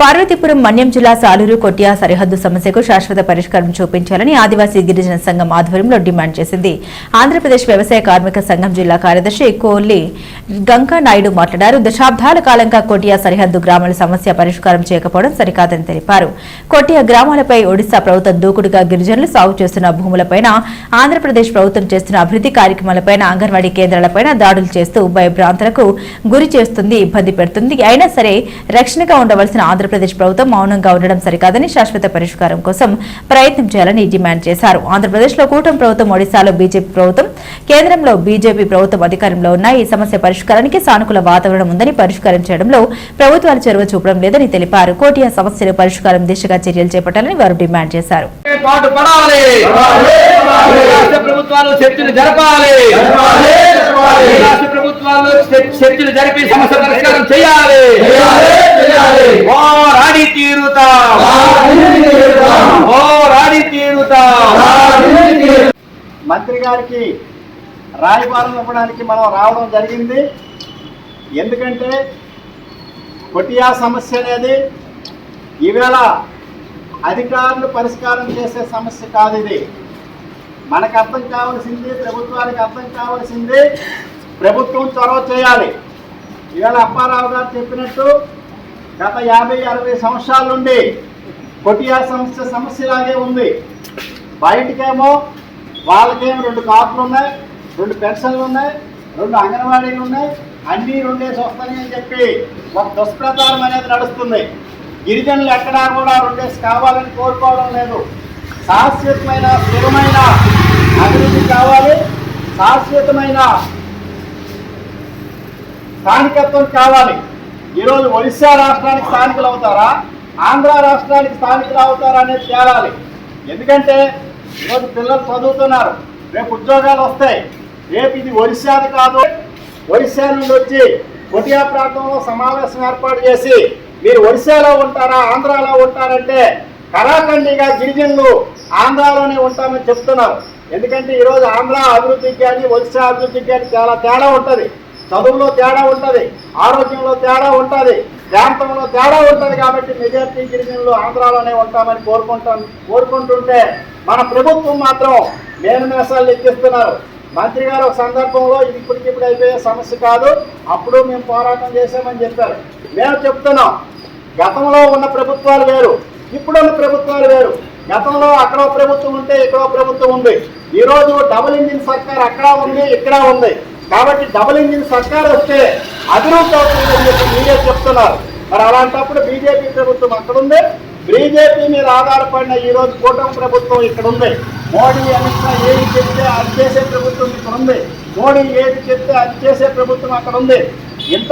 Parvathipuram Manyam జిల్లా సాలూరు కొట్టియా సరిహద్దు సమస్యకు శాశ్వత పరిష్కారం చూపించాలని ఆదివాసీ గిరిజన సంఘం ఆధ్వర్యంలో డిమాండ్ చేసింది. ఆంధ్రప్రదేశ్ వ్యవసాయ కార్మిక సంఘం జిల్లా కార్యదర్శి కోల్లి గంకా నాయుడు మాట్లాడారు. దశాబ్దాల కాలంగా కొట్టియా సరిహద్దు గ్రామాల సమస్య పరిష్కారం చేయకపోవడం సరికాదని తెలిపారు. కొట్టియా గ్రామాలపై ఒడిశా ప్రభుత్వం దూకుడుగా గిరిజనులు సాగు చేస్తున్న భూములపైన ఆంధ్రప్రదేశ్ ప్రభుత్వం చేస్తున్న అభివృద్ధి కార్యక్రమాలపైన అంగన్వాడీ కేంద్రాలపైన దాడులు చేస్తూ భయభ్రాంతులకు గురి చేస్తుంది ఇబ్బంది పెడుతుంది. అయినా సరే రక్షణగా ఉండవలసిన ఆంధ్రప్రదేశ్ ప్రభుత్వం మౌనంగా ఉండడం సరికాదని శాశ్వత పరిష్కారం కోసం ప్రయత్నం చేయాలని డిమాండ్ చేశారు. ఆంధ్రప్రదేశ్లో కూటమి ప్రభుత్వం ఒడిశాలో బీజేపీ ప్రభుత్వం కేంద్రంలో బీజేపీ ప్రభుత్వం అధికారంలో ఉన్న ఈ సమస్య పరిష్కారానికి సానుకూల వాతావరణం ఉందని పరిష్కారం చేయడంలో ప్రభుత్వాలు చొరవ చూపడం లేదని తెలిపారు. కోటియా సమస్యల పరిష్కారం దిశగా చర్యలు చేపట్టాలని వారు డిమాండ్ చేశారు. ప్రభుత్వాలు చర్చలు జరపాలి. రాష్ట్ర ప్రభుత్వాలు చర్- చర్చలు జరిపి సమస్య పరిష్కారం చేయాలి. మంత్రి గారికి రాయబారం ఇవ్వడానికి మనం రావడం జరిగింది. ఎందుకంటే కొటియా సమస్య అనేది ఈవేళ అధికారులు పరిష్కారం చేసే సమస్య కాదు ఇది. మనకు అర్థం కావాల్సింది ప్రభుత్వానికి అర్థం కావాల్సింది ప్రభుత్వం చొరవ చేయాలి. ఈవేళ అప్పారావు గారు చెప్పినట్టు గత యాభై అరవై సంవత్సరాల నుండి కొటియా సమస్య సమస్యలాగే ఉంది. బయటకేమో వాళ్ళకేమో రెండు కాపులు ఉన్నాయి రెండు పెన్షన్లు ఉన్నాయి రెండు అంగన్వాడీలు ఉన్నాయి అన్నీ రెండేసి వస్తాయి అని చెప్పి ఒక దుష్ప్రచారం అనేది నడుస్తుంది. గిరిజనులు ఎక్కడా కూడా రెండేసి కావాలని కోరుకోవడం లేదు. శాశ్వతమైన స్థిరమైన అభివృద్ధి కావాలి. శాశ్వతమైన స్థానికత్వం కావాలి. ఈరోజు ఒడిశా రాష్ట్రానికి స్థానికులు అవుతారా? ఆంధ్ర రాష్ట్రానికి స్థానికులు అవుతారా అనేది తేలాలి. ఎందుకంటే ఈరోజు పిల్లలు చదువుతున్నారు. రేపు ఉద్యోగాలు వస్తాయి. రేపు ఇది ఒరిస్సాది కాదు. ఒరిస్సా నుండి వచ్చి కొటియా ప్రాంతంలో సమావేశం ఏర్పాటు చేసి మీరు ఒరిస్సాలో ఉంటారా ఆంధ్రాలో ఉంటారంటే కరాఖండిగా గిరిజనులు ఆంధ్రాలోనే ఉంటామని చెప్తున్నారు. ఎందుకంటే ఈరోజు ఆంధ్ర అభివృద్ధికి కానీ ఒరిస్సా అభివృద్ధికి కానీ చాలా తేడా ఉంటుంది. చదువులో తేడా ఉంటుంది ఆరోగ్యంలో తేడా ఉంటుంది ప్రాంతంలో తేడా ఉంటుంది కాబట్టి మెజార్టీ గిరిజనులు ఆంధ్రాలోనే ఉంటామని కోరుకుంటాం కోరుకుంటుంటే మన ప్రభుత్వం మాత్రం మేనమేసాలు ఎక్కిస్తున్నారు మంత్రి గారు ఒక సందర్భంలో ఇది ఇప్పటికిప్పుడు అయిపోయే సమస్య కాదు. అప్పుడు మేము పోరాటం చేశామని చెప్పారు. మేము చెప్తున్నాం. గతంలో ఉన్న ప్రభుత్వాలు వేరు. ఇప్పుడున్న ప్రభుత్వాలు వేరు. గతంలో అక్కడ ప్రభుత్వం ఉంటే ఇక్కడ ప్రభుత్వం ఉంది. ఈరోజు డబుల్ ఇంజిన్ సర్కార్ అక్కడ ఉంది ఇక్కడ ఉంది. కాబట్టి డబుల్ ఇంజిన్ సర్కార్ వస్తే అభివృద్ధి అవుతుందని చెప్పి మీరే చెప్తున్నారు. మరి అలాంటప్పుడు బీజేపీ ప్రభుత్వం అక్కడ ఉంది. బీజేపీ మీద ఆధారపడిన ఈరోజు కూటమి ప్రభుత్వం ఇక్కడ ఉంది. మోడీ అమిత్ షా ఏది చెప్తే అది చేసే ప్రభుత్వం ఇక్కడ ఉంది. మోడీ ఏది చెప్తే అది చేసే ప్రభుత్వం అక్కడ ఉంది.